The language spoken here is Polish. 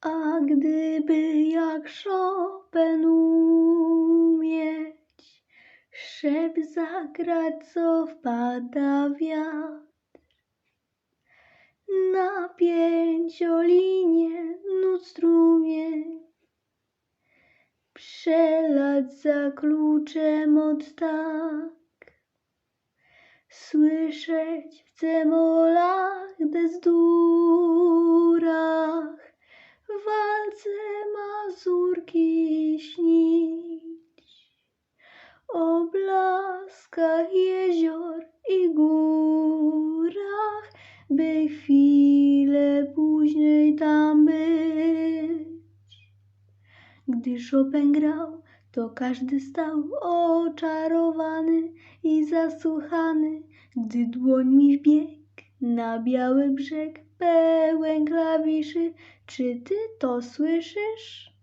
A gdyby jak Chopin umieć, szep zagrać, co wpada wiatr, na pięciolinie nut strumień, przelać za kluczem od tak, słyszeć w cemolach, desdurach, o blaskach jezior i górach, by chwilę później tam być. Gdy Chopin grał, to każdy stał oczarowany i zasłuchany, gdy dłońmi wbiegł na biały brzeg pełen klawiszy. Czy ty to słyszysz?